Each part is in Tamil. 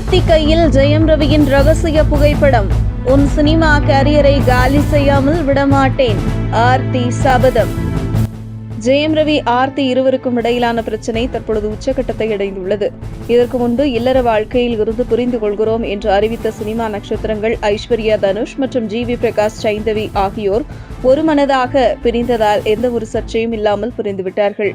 கார்த்திகையில் ஜெயம் ரவியின் ரகசிய புகைப்படம். உன் சினிமா கேரியரை காலி செய்யாமல் விடமாட்டேன். ஆர்த்தி சபதம். ஜெயம் ரவி ஆர்த்தி இருவருக்கும் இடையிலான பிரச்சினை தற்பொழுது உச்சகட்டத்தை அடைந்துள்ளது. இதற்கு முன்பு இல்லற வாழ்க்கையில் இருந்து புரிந்து கொள்கிறோம் என்று அறிவித்த சினிமா நட்சத்திரங்கள் ஐஸ்வர்யா தனுஷ் மற்றும் ஜி வி பிரகாஷ் சைந்தவி ஆகியோர் ஒரு மனதாக பிரிந்ததால் எந்த ஒரு சர்ச்சையும் இல்லாமல் புரிந்துவிட்டார்கள்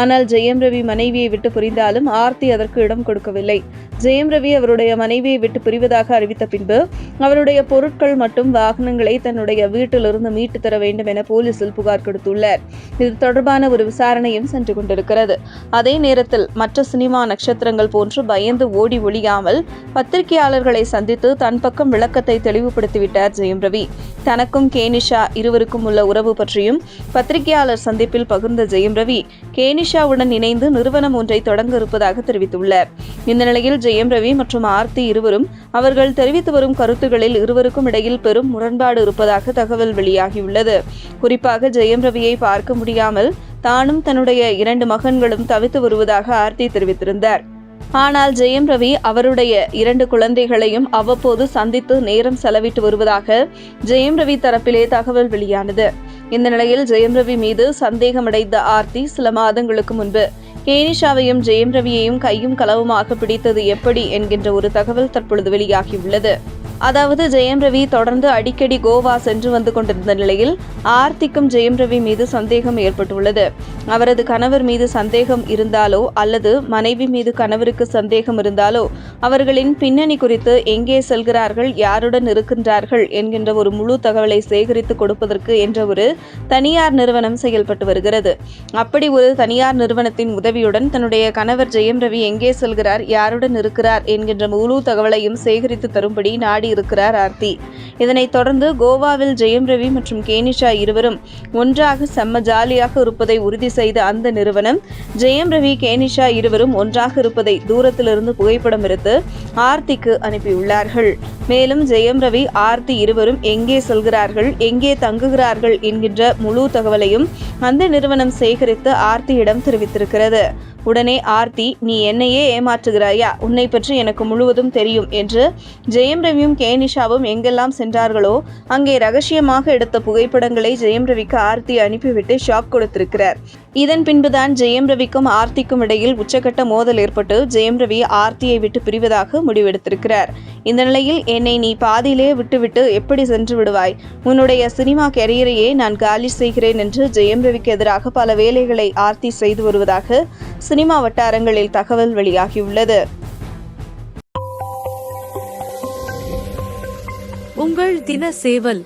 ஆனால் ஜெயம் ரவி மனைவியை விட்டு புரிந்தாலும் ஆர்த்தி அதற்கு இடம் கொடுக்கவில்லை. ஜெயம் ரவி அவருடைய மனைவியை விட்டு பிரிவதாக அறிவித்த பின்பு அவருடைய பொருட்கள் மற்றும் வாகனங்களை தன்னுடைய வீட்டிலிருந்து மீட்டு தர வேண்டும் என போலீசில் புகார் கொடுத்துள்ளார். இது தொடர்பான ஒரு விசாரணையும் சென்று கொண்டிருக்கிறது. அதே நேரத்தில் மற்ற சினிமா நட்சத்திரங்கள் போன்று பயந்து ஓடி ஒழியாமல் பத்திரிகையாளர்களை சந்தித்து தன் பக்கம் விளக்கத்தை தெளிவுபடுத்திவிட்டார் ஜெயம் ரவி. தனக்கும் கேனிஷா இருவருக்கும் உள்ள உறவு பற்றியும் பத்திரிகையாளர் சந்திப்பில் பகிர்ந்த ஜெயம் ரவி கேனிஷாவுடன் இணைந்து நிறுவனம் ஒன்றை தொடங்க இருப்பதாக தெரிவித்துள்ளார். இந்த நிலையில் ஜெயம் ரவி மற்றும் ஆர்த்தி இருவரும் அவர்கள் தெரிவித்து வரும் கருத்துகளில் இருவருக்கும் இடையில் பெரும் முரண்பாடு இருப்பதாக தகவல் வெளியாகியுள்ளது. குறிப்பாக ஜெயம் ரவியை பார்க்க முடியாமல் தானும் தன்னுடைய இரண்டு மகன்களும் தவித்து வருவதாக ஆர்த்தி தெரிவித்திருந்தார். ஆனால் ஜெயம் ரவி அவருடைய இரண்டு குழந்தைகளையும் அவ்வப்போது சந்தித்து நேரம் செலவிட்டு வருவதாக ஜெயம் ரவி தரப்பிலே தகவல் வெளியானது. இந்த நிலையில் ஜெயம் ரவி மீது சந்தேகமடைந்த ஆர்த்தி சில மாதங்களுக்கு முன்பு கேனிஷாவையும் ஜெயம் ரவியையும் கையும் களவுமாக பிடித்தது எப்படி என்கின்ற ஒரு தகவல் தற்பொழுது வெளியாகியுள்ளது. அதாவது ஜெயம் ரவி தொடர்ந்து அடிக்கடி கோவா சென்று வந்து கொண்டிருந்த நிலையில் ஆர்த்திக்கும் ஜெயம் ரவி மீது சந்தேகம் ஏற்பட்டுள்ளது. அவரது கணவர் மீது சந்தேகம் இருந்தாலோ அல்லது மனைவி மீது கணவருக்கு சந்தேகம் இருந்தாலோ அவர்களின் பின்னணி குறித்து எங்கே செல்கிறார்கள் யாருடன் இருக்கின்றார்கள் என்கின்ற ஒரு முழு தகவலை சேகரித்து கொடுப்பதற்கு என்ற ஒரு தனியார் நிறுவனம் செயல்பட்டு வருகிறது. அப்படி ஒரு தனியார் நிறுவனத்தின் உதவியுடன் தன்னுடைய கணவர் ஜெயம் ரவி எங்கே செல்கிறார் யாருடன் இருக்கிறார் என்கின்ற முழு தகவலையும் சேகரித்து தரும்படி நாடி இருக்கிறார் ஆர்த்தி. இதனைத் தொடர்ந்து கோவாவில் ஜெயம் ரவி மற்றும் கேனிஷா இருவரும் ஒன்றாக செம்ம ஜாலியாக இருப்பதை உறுதி செய்த அந்த நிறுவனம் ஜெயம் ரவி கேனிஷா இருவரும் ஒன்றாக இருப்பதை தூரத்திலிருந்து புகைப்படம் எடுத்து ஆர்த்திக்கு அனுப்பியுள்ளார்கள். மேலும் ஜெயம் ரவி ஆர்த்தி இருவரும் எங்கே செல்கிறார்கள் எங்கே தங்குகிறார்கள் என்கின்ற முழு தகவலையும் அந்த நிறுவனம் சேகரித்து ஆர்த்தியிடம் தெரிவித்திருக்கிறது. உடனே ஆர்த்தி நீ என்னையே ஏமாற்றுகிறாயா? உன்னை பற்றி எனக்கு முழுவதும் தெரியும் என்று ஜெயம் ரவியும் கேனிஷாவும் எங்கெல்லாம் சென்றார்களோ அங்கே ரகசியமாக எடுத்த புகைப்படங்களை ஜெயம் ரவிக்கு ஆர்த்தி அனுப்பிவிட்டு ஷாக் கொடுத்திருக்கிறார். இதன் பின்புதான் ஜெயம் ரவிக்கும் ஆர்த்திக்கும் இடையில் உச்சக்கட்ட மோதல் ஏற்பட்டு ஜெயம் ரவி ஆர்த்தியை விட்டு பிரிவதாக முடிவெடுத்திருக்கிறார். இந்த நிலையில் என்னை நீ பாதியிலே விட்டுவிட்டு எப்படி சென்று விடுவாய்? உன்னுடைய சினிமா கெரியரையே நான் காலி செய்கிறேன் என்று ஜெயம் ரவிக்கு எதிராக பல வேலைகளை ஆர்த்தி செய்து வருவதாக சினிமா வட்டாரங்களில் தகவல் வெளியாகியுள்ளது. உங்கள் தின சேவல்